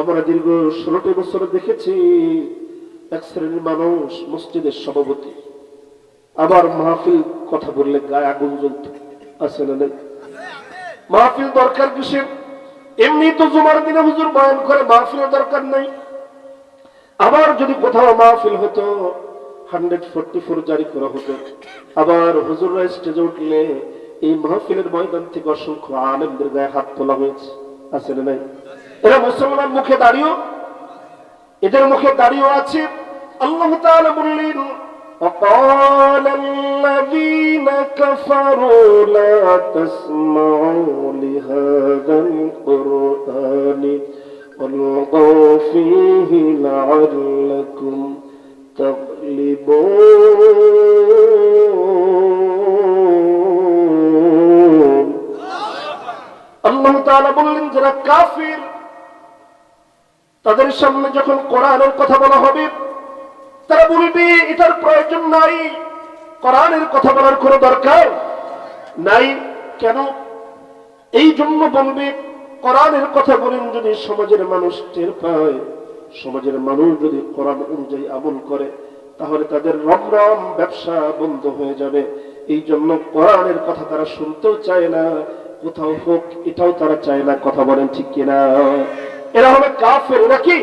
আমরা দীর্ঘ ষোলোটি বছর দেখেছি এক শ্রেণির মানুষ মসজিদের সভাপতি। আবার মাহফিল কথা বললে গায়ে আগুন জ্বলত। আছে না মাহফিল দরকার কিসের? এমনি তো জুমার দিনে হুজুর বয়ান করে মাহফিলের দরকার নাই। আবার যদি কোথাও মাহফিল হতো, হান্ড্রেড ফোরটি ফোর জারি করা হতো। আবার হুজুররা স্টেজে উঠলে এই মাহফিলের ময়দান থেকে অসংখ্য আলেমদের গায়ে হাত তোলা হয়েছে। আছে না নাই? এরা মুসলমান মুখে দাঁড়িয়েও এদের মুখে দাঁড়িয়েও আছে আল্লাহ তাআলা বললেন وقال الذين كفروا لا تسمعوا لهذا القرآن والغوا فيه لعلكم تغلبون আল্লাহ তাআলা বললেন যারা কাফির তাদের সামনে যখন কোরআনের কথা বলা হবে, তারা বলবে এটার প্রয়োজন নাই। কোরআনের কথা বলার কোনো দরকার নাই। কেন? এই জন্য বলবে, কোরআনের কথা বলেন যদি সমাজের মানুষ টের পায়। সমাজের মানুষ যদি কোরআন অনুযায়ী আমল করে, তাহলে তাদের রমরম ব্যবসা বন্ধ হয়ে যাবে। এই জন্য কোরআনের কথা তারা শুনতেও চায় না। কোথাও হোক, এটাও তারা চায় না। কথা বলেন ঠিক কিনা? এরা হবে কাফের। এরা কি?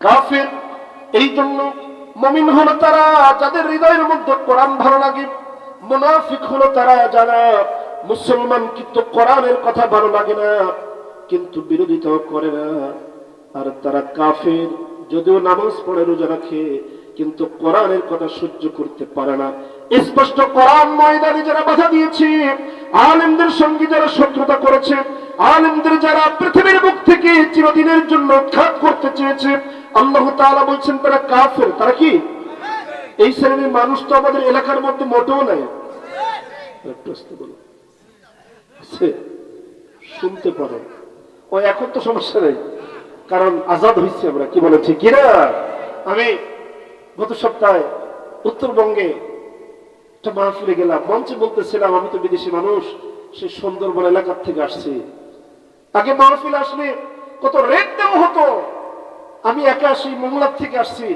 কাফের। এই জন্য মমিন হলো তারা, যাদের হৃদয়ের মধ্যে কোরআন ভালো লাগে, মুনাফিক হলো তারা, যারা মুসলমান কিন্তু কোরআনের কথা ভালো লাগে না, কিন্তু বিরোধিতাও করে না। আর তারা কাফের, যদিও নামাজ পড়ে, রোজা রাখে, কিন্তু কোরআনের কথা সহ্য করতে পারে না। স্পষ্ট কোরআন ময়দানে যারা বাধা দিয়েছে, আলেমদের সঙ্গে যারা শত্রুতা করেছে আলেমদের যারা পৃথিবীর মুখ থেকে চিরদিনের জন্য খাত করতে চেয়েছে, আল্লাহ তাআলা বলছেন, তারা কাফের, তারা কি? এই শ্রেণির মানুষ তো আমাদের এলাকার মধ্যে মোটেও নাই? শুনতে পারো। ও, এখন তো সমস্যা নেই, কারণ আজাদ হয়েছি আমরা, কি বলে ঠিক আমি গত সপ্তাহে উত্তরবঙ্গে একটা মাহফিলে গেলাম, মঞ্চে বলতেছিলাম, আমি তো বিদেশি মানুষ, সে সুন্দরবন এলাকার থেকে আসছি। আগে মাহফিল আসলে কত রেট দেওয়া হতো। আমি একা আসি মোংলার থেকে আসছি।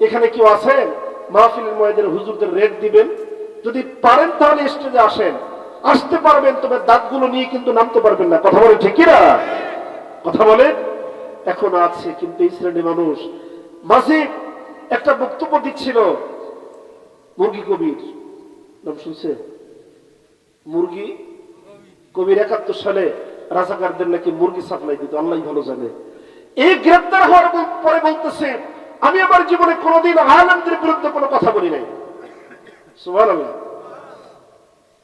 এখানে কেউ আছেন? মাহফিলের ময়দের হুজুরদের রেট দিবেন। যদি পারেন তাহলে স্টেজে আসেন। আসতে পারবেন, তবে দাঁতগুলো নিয়ে কিন্তু নামতে পারবেন না। কথা বলে ঠিক না কথা বলে এখন আছে কিন্তু এই শ্রেণির মানুষ। মাঝে একটা বক্তব্য দিচ্ছিল মুরগি কবির। নাম শুনছে? মুরগি কবির একাত্তর সালে রাজাকারদের নাকি মুরগি সাপ্লাই দিত আল্লাহ ভালো জানে। এই গ্রেপ্তার হওয়ার পরে বলতেছে, আমি আমার জীবনে কোনোদিন আলমদের বিরুদ্ধে কোনো কথা বলি নাই।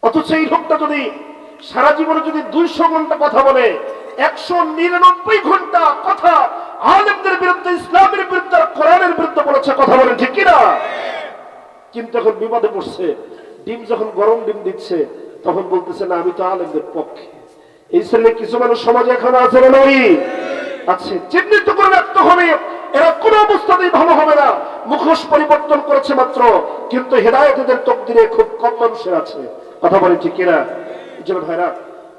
অথচ এই লোকটা যদি সারা জীবনে যদি দুইশো ঘণ্টা কথা বলে, একশো নিরানব্বই ঘণ্টা কথা আলেমদের বিরুদ্ধে, ইসলামের বিরুদ্ধে কোরআনের বিরুদ্ধে বলেছে, কথা বলে ঠিক কিনা? কিন্তু এখন বিপদে পড়ছে। ডিম যখন গরম ডিম দিচ্ছে, তখন বলতেছে, না, আমি তো আলেমদের পক্ষে। এই শ্রেণির কিছু মানুষ সমাজে এখন আছে না নই? আছে। চিহ্নিত করে রাখতে হবে, এরা কোনো অবস্থাতেই ভালো হবে না। মুখোশ পরিবর্তন করেছে মাত্র, কিন্তু হেদায়তদের তকদিরে খুব কম মানুষের আছে। কথা বলে ঠিক এই জন্য ভাইরা,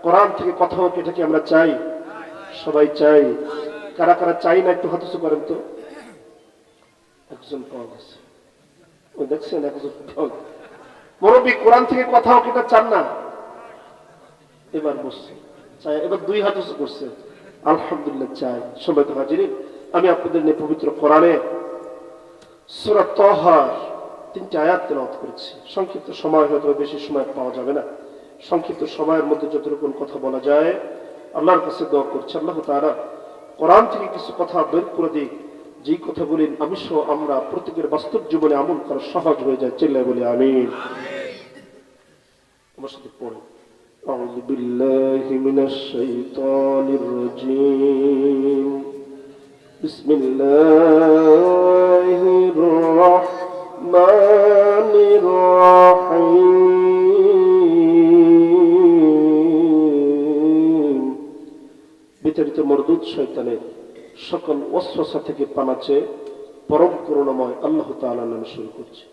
কোরআন থেকে কথা হোক এটা কি আমরা চাই। সবাই চাই। কারা কারা চাই না একটু হাতসু করেন তো। একজন পাওয়া গেছে। ও দেখছেন, একজন মুরব্বী, কোরআন থেকে কথা হোক, এটা চান না। এবার বসছে। চাই এবার দুই হাত উঁচু করছে। আলহামদুলিল্লাহ চাই সবাই তো হাজিরি আমি আপনাদের নিয়ে পবিত্র কোরআনে সুরা তহার তিনটি আয়াত তেলাওয়াত করেছি। সংক্ষিপ্ত সময় হয়তো বেশি সময় পাওয়া যাবে না। সংক্ষিপ্ত সময়ের মধ্যে যতটুকু কথা বলা যায় আল্লাহর কাছে দোয়া করছে। আল্লাহ তারা কোরআন থেকে কিছু কথা বের করে দিই যেই কথা বলেন আমি সহ আমরা প্রত্যেকের বাস্তব জীবনে আমল করা সহজ হয়ে যায় চিল্লায় বলি আমি আমার সাথে পড়ে। أعوذ بالله من الشيطان الرجيم بسم الله الرحمن الرحيم বিতাড়িত মরদুদ শয়তানের সকল অস্ত্রসা থেকে পানাচে পরম করুণাময় আল্লাহ তাআলা নামে শুরু করছে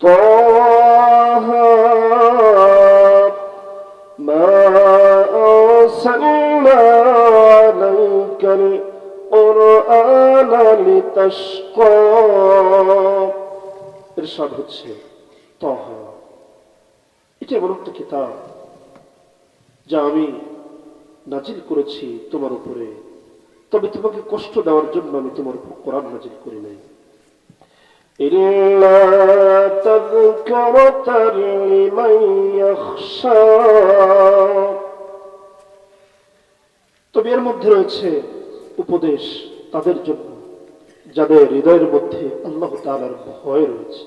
طه القرآن لتشقى ইরশাদ হচ্ছে তহা এটা এমন একটা কিতাব যা আমি নাজিল করেছি তোমার উপরে তবে তোমাকে কষ্ট দেওয়ার জন্য আমি তোমার উপর কোরআন নাজিল করি নাই إلا تذكرة لمن يخشى তবে এর মধ্যে রয়েছে উপদেশ তাদের জন্য যাদের হৃদয়ের মধ্যে আল্লাহ তাআলার ভয় রয়েছে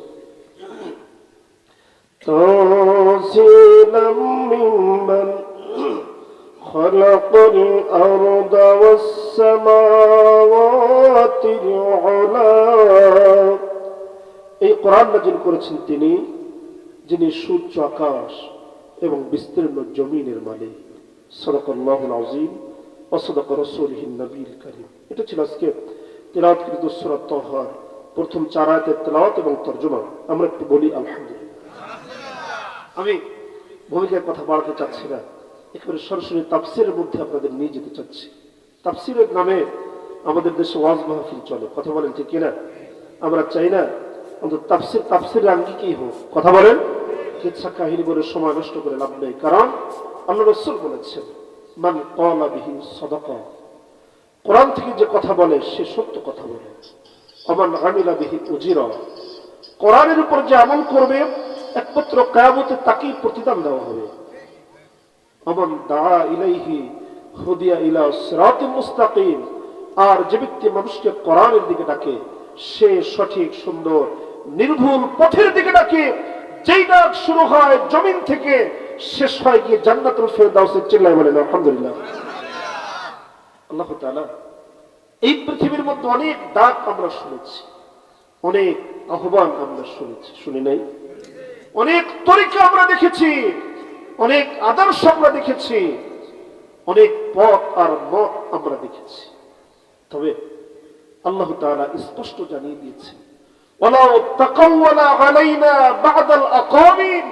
تنزيلا ممن خلق الأرض والسماوات العلا এই কোরআন নাজিল করেছেন তিনি যিনি সূর্য আকাশ এবং বিস্তীর্ণ জমিনের মালিক সদকাল্লাহুল আজিম অসদক এটা ছিল আজকে প্রথম তেলাওয়াত এবং তর্জমা। আমরা একটু বলি, আলহামদুলিল্লাহ। আমি ভূমিকার কথা বাড়াতে চাচ্ছি না। একেবারে সরাসরি মধ্যে আপনাদের নিয়ে যেতে চাচ্ছি। তাফসিরের নামে আমাদের দেশে ওয়াজ মাহফিল চলে। কথা বলেন ঠিক কিনা? আমরা চাই না অন্তত তাফসির তাফসিরের আঙ্গিকেই হোক। কথা বলেন? কাহিনী বলে সময় নষ্ট করে লাভ নেই। কারণ আল্লাহ রসুল বলেছেন মান কলা কোরআন থেকে যে কথা বলে, সে সত্য কথা বলে। অমান আমিলা উজিরা। কোরআনের উপর যে আমল করবে, একমাত্র কায়ামতে তাকেই প্রতিদান দেওয়া হবে। অমন দা ইলাইহি হুদিয়া ইলা মুস্তাকিম। আর যে ব্যক্তি মানুষকে কোরআনের দিকে ডাকে, সে সঠিক, সুন্দর, নির্ভুল পথের দিকে ডাকে, যেই ডাক শুরু হয় জমিন থেকে শেষ হয় গিয়ে জান্নাতুল ফেরদাউসের চিল্লায় বলেন আলহামদুলিল্লাহ। আল্লাহ তাআলা এই পৃথিবীর মধ্যে অনেক ডাক আমরা শুনেছি, অনেক আহ্বান আমরা শুনেছি, শুনি নাই? অনেক তরিকা আমরা দেখেছি, অনেক আদর্শ আমরা দেখেছি, অনেক পথ আর মত আমরা দেখেছি। তবে আল্লাহ তাআলা স্পষ্ট জানিয়ে দিয়েছেন, ওয়ালাউ তাকাওয়ালা আলাইনা বাদাল আকামিন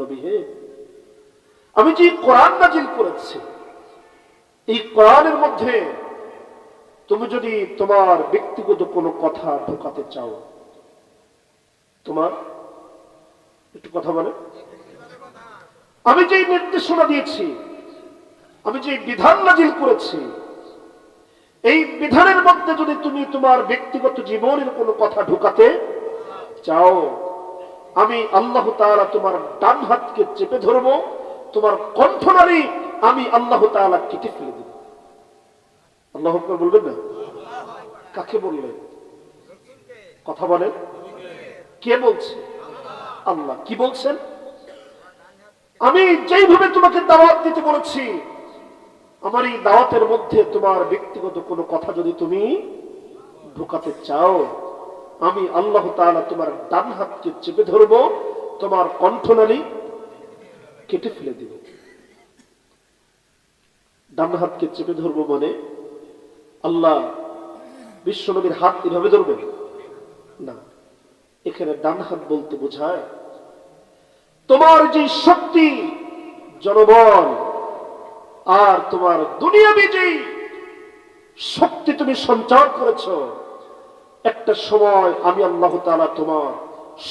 নবী হে, আমি যে কোরআন নাজিল করেছি, এই কোরআনের মধ্যে তুমি যদি তোমার ব্যক্তিগত কোনো কথা ঢোকাতে চাও, তোমার একটু কথা বলে আমি যে নির্দেশনা দিয়েছি, আমি যে বিধান নাজিল করেছি এই বিধানের মধ্যে যদি তুমি তোমার ব্যক্তিগত জীবনের কোনো কথা ঢুকাতে চাও, আমি আল্লাহ তাআলা তোমার ডান হাতকে চেপে ধরবো, তোমার কণ্ঠনারী আমি আল্লাহ তাআলা কেটে ফেলে দেব। আল্লাহ বলবেন না? কাকে বললেন? কথা বলেন। কে বলছে? আল্লাহ। কি বলছেন? আমি যেইভাবে তোমাকে দাওয়াত দিতে বলেছি আমার এই দাওয়াতের মধ্যে তোমার ব্যক্তিগত কোনো কথা যদি তুমি ঢুকাতে চাও, আমি আল্লাহ তাআলা তোমার ডান হাতকে চেপে ধরবো, তোমার কণ্ঠনালী কেটে ফেলে দিব। ডান হাতকে চেপে ধরবো মানে আল্লাহ বিশ্বনবীর হাত এভাবে ধরবেন? না। এখানে ডান হাত বলতে বোঝায়, তোমার যে শক্তি জনবল আর তোমার দুনিয়াবি যে শক্তি তুমি সঞ্চার করেছ। একটা সময় আমি আল্লাহ তাআলা তোমার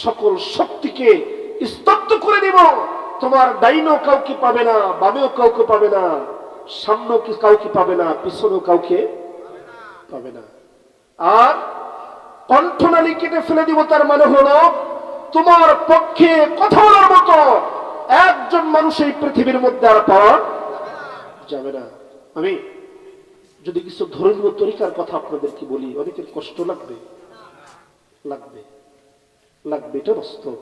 সকল শক্তিকে স্তব্ধ করে দিব। তোমার ডাইনও কাউকে পাবে না, বামেও কাউকে পাবে না, সামনেও কাউকে পাবে না, পিছনেও কাউকে পাবে না। আর কণ্ঠনালী কেটে ফেলে দিব, তার মানে হলো তোমার পক্ষে কথা বলার মতো একজন মানুষ এই পৃথিবীর মধ্যে আর পাওয়া যাবে না। আমি যদি কিছু ধর্মীয় তরিকার কথা আপনাদেরকে বলি, অনেকের কষ্ট লাগবে। লাগবে। লাগবে, এটা বাস্তব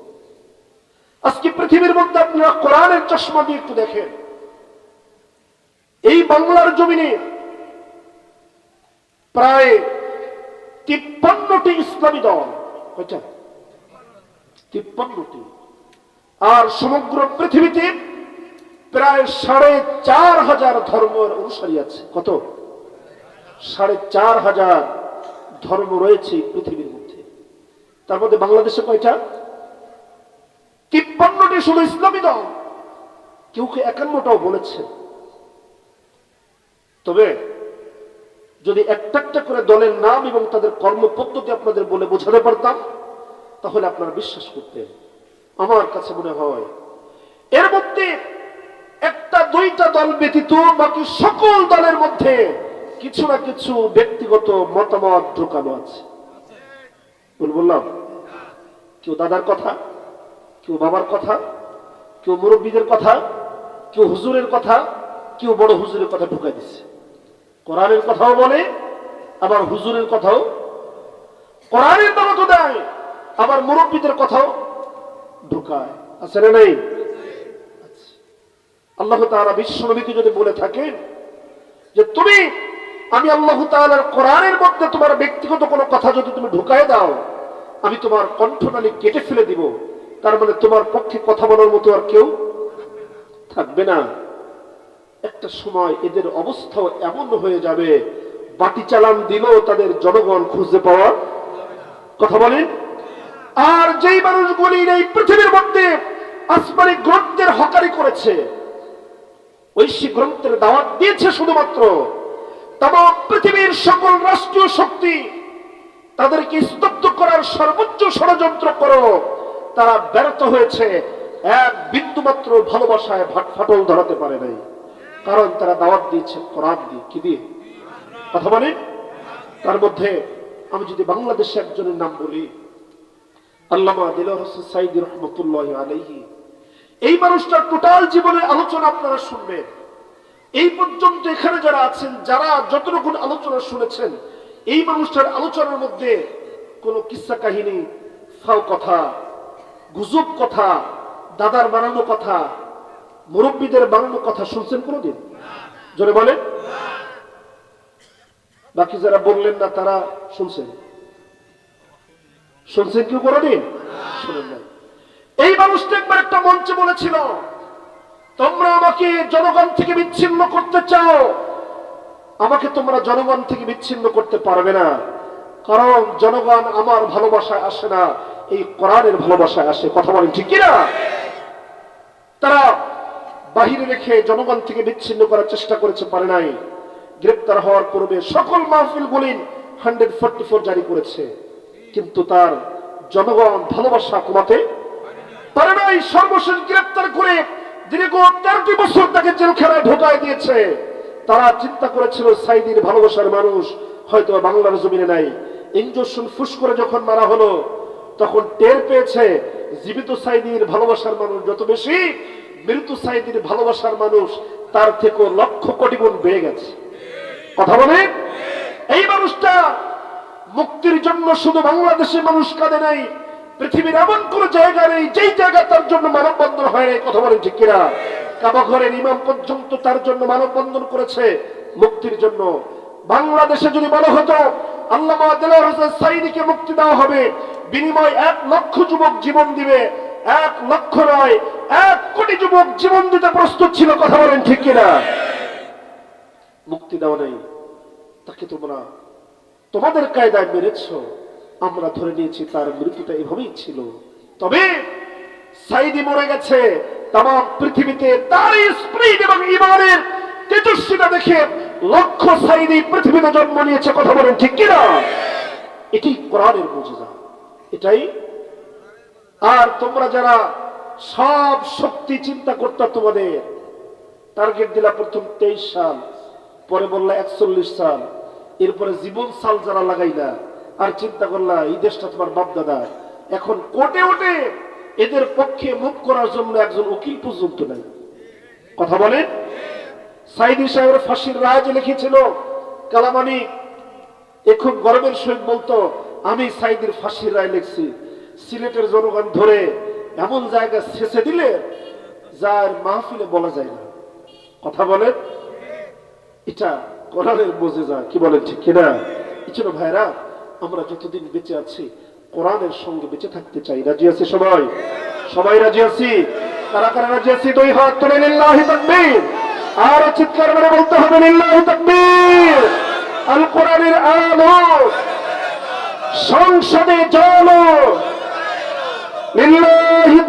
আজকে পৃথিবীর মধ্যে আপনারা কোরআনের চশমা দিয়ে একটু দেখেন। এই বাংলার জমিনে প্রায় তিপ্পান্নটি ইসলামী দল, কয়টা? তিপ্পান্নটি। আর সমগ্র পৃথিবীতে প্রায় সাড়ে চার হাজার ধর্মের অনুসারী আছে। কত? সাড়ে চার হাজার ধর্ম রয়েছে পৃথিবীর মধ্যে। তার মধ্যে বাংলাদেশে কয়টা? তিপ্পান্নটি শুধু ইসলামী দল। কেউ কেউ একান্নটাও বলেছে? তবে যদি একটা একটা করে দলের নাম এবং তাদের কর্মপদ্ধতি আপনাদের বলে বোঝাতে পারতাম, তাহলে আপনারা বিশ্বাস করতেন। আমার কাছে মনে হয় এর মধ্যে একটা, দুইটা দল ব্যতীত বাকি সকল দলের মধ্যে কিছু না কিছু ব্যক্তিগত মতামত ঢোকানো আছে। বললাম। কেউ দাদার কথা, কেউ বাবার কথা, কেউ মুরব্বীদের কথা, কেউ হুজুরের কথা, কেউ বড় হুজুরের কথা ঢুকাই দিচ্ছে কোরআনের কথাও বলে, আবার হুজুরের কথাও। কোরআনের দাওয়াতও দেয়, আবার মুরব্বীদের কথাও ঢুকায়। আছে না নেই। আল্লাহ তাআলা বিশ্ব নবীকে যদি বলে থাকেন যে তুমি, আমি আল্লাহ তাআলার কোরআনের মধ্যে তোমার ব্যক্তিগত কোনো কথা যদি তুমি ঢুকায় দাও, আমি তোমার কণ্ঠনালী কেটে ফেলে দিব। তার মানে তোমার পক্ষে কথা বলার মতো আর কেউ থাকবে না। একটা সময় এদের অবস্থাও এমন হয়ে যাবে, বাটি চালান দিলেও তাদের জনগণ খুঁজে পাওয়ার কথা বলেন আর যেই মানুষগুলি এই পৃথিবীর মধ্যে আসমানি গ্রন্থের হকারি করেছে ঐশী গ্রন্থের দাওয়াত দিয়েছে শুধুমাত্র। তাম পৃথিবীর সকল রাষ্ট্রীয় শক্তি তাদেরকে স্তব্ধ করার সর্বোচ্চ ষড়যন্ত্র করো। তারা ব্যর্থ হয়েছে। এক বিন্দু মাত্র ভালোবাসায় ভাট ফাটল ধরাতে পারে নাই। কারণ তারা দাওয়াত দিয়েছে কোরআন দিয়ে। কি দিয়ে? কথা বলে? তার মধ্যে আমি যদি বাংলাদেশে একজনের নাম বলি, আল্লামা দিলর হোসেন সাইদি রহমতুল্লাহ আলাইহি এই মানুষটার টোটাল জীবনের আলোচনা আপনারা শুনবেন। এই পর্যন্ত এখানে যারা আছেন, যারা যতটুকু আলোচনা শুনেছেন, এই মানুষটার আলোচনার মধ্যে কোনো কিস্সা কাহিনী, ফাও কথা, গুজব কথা, দাদার বানানো কথা, মুরব্বীদের বানানো কথা শুনছেন কোনোদিন? জোরে বলেন। বাকি যারা বললেন না, তারা শুনছেন। শুনছেন কেউ কোনোদিন? শুনেন নাই। এই মানুষটা একবার একটা মঞ্চে বলেছিল, তোমরা আমাকে জনগণ থেকে বিচ্ছিন্ন করতে চাও। আমাকে তোমরা জনগণ থেকে বিচ্ছিন্ন করতে পারবে না, কারণ জনগণ আমার ভালোবাসায় আসে না, এই কোরআনের ভালোবাসায় আসে। কথা বলেন ঠিক কিনা? তারা বাহিরে রেখে জনগণ থেকে বিচ্ছিন্ন করার চেষ্টা করেছে, পারে নাই। গ্রেপ্তার হওয়ার পূর্বে সকল মাহফিল গুলিন হান্ড্রেড ফোর জারি করেছে। কিন্তু তার জনগণ ভালোবাসা কমাতে পারে নাই সর্বশেষ গ্রেপ্তার করে দীর্ঘ তেরোটি বছর তাকে জেলখানায় ঢোকায় দিয়েছে। তারা চিন্তা করেছিল, সাইদির ভালোবাসার মানুষ হয়তো বাংলার জমিনে নাই। ইঞ্জেকশন ফুস করে যখন মারা হলো, তখন টের পেয়েছে, জীবিত সাইদির ভালোবাসার মানুষ যত বেশি মৃত্যু সাইদির ভালোবাসার মানুষ তার থেকে লক্ষ কোটি গুণ বেড়ে গেছে। কথা বলে? এই মানুষটা মুক্তির জন্য শুধু বাংলাদেশের মানুষ কাঁদে নাই পৃথিবীর এমন কোন জায়গা নেই, যেই জায়গা তার জন্য মানববন্ধন হয় নাই, কথা বলেন ঠিক কিনা? কাবা ঘরের ইমাম পর্যন্ত তার জন্য মানববন্ধন করেছে, মুক্তির জন্য। বাংলাদেশে যদি বলা হতো দেলার হোসেন সাইদিকে মুক্তি দেওয়া হবে, বিনিময় এক লক্ষ যুবক জীবন দিবে, এক লক্ষ নয়, এক কোটি যুবক জীবন দিতে প্রস্তুত ছিল, কথা বলেন ঠিক কিনা? মুক্তি দেওয়া নেই, তাকে তোমরা তোমাদের কায়দায় মেরেছ। আমরা ধরে নিয়েছি তার মৃত্যুটা এভাবেই ছিল। তবে সাইদি মরে গেছে। তাম পৃথিবীতে তার স্প্রিট এবং ইমানের তেজস্বিতা দেখে লক্ষ সাইদি পৃথিবীতে জন্ম নিয়েছে। কথা বলেন ঠিক কিনা? এটি কোরআনের মুজিজা। এটাই। আর তোমরা যারা সব শক্তি চিন্তা করতে তোমাদের, টার্গেট দিলা প্রথম তেইশ সাল, পরে বললা একচল্লিশ সাল, এরপরে জীবন সাল যারা লাগাইলা আর চিন্তা করলা, এই দেশটা তোমার বাপ দাদা এখন কোটে ওঠে, এদের পক্ষে মুখ করার জন্য একজন উকিল পর্যন্ত নাই। কথা বলেন? সাইদি সাহেবের ফাঁসির রায় লিখেছিল, কালামানি এ খুব গর্বের সহিত বলতো, আমি সাইদির ফাঁসির রায় লিখছি। সিলেটের জনগণ ধরে এমন জায়গা শেষে দিলে যার মাহফিলে বলা যায় না। কথা বলেন? এটা কোরআনের বোঝে যা কি বলেন, ঠিক কিনা? এছাড়া ভাইরা আমরা যতদিন বেঁচে আছি, কোরআনের সঙ্গে বেঁচে থাকতে চাই। রাজি আছি সবাই? সবাই রাজি আছি? কারা কারা রাজি আছি? দুই হাত তুলে লিল্লাহি তাকবীর। আর চিৎকার করে বলতে হবে লিল্লাহি তাকবীর। আল কোরআনের আলো সংসদে জল লিল্লাহি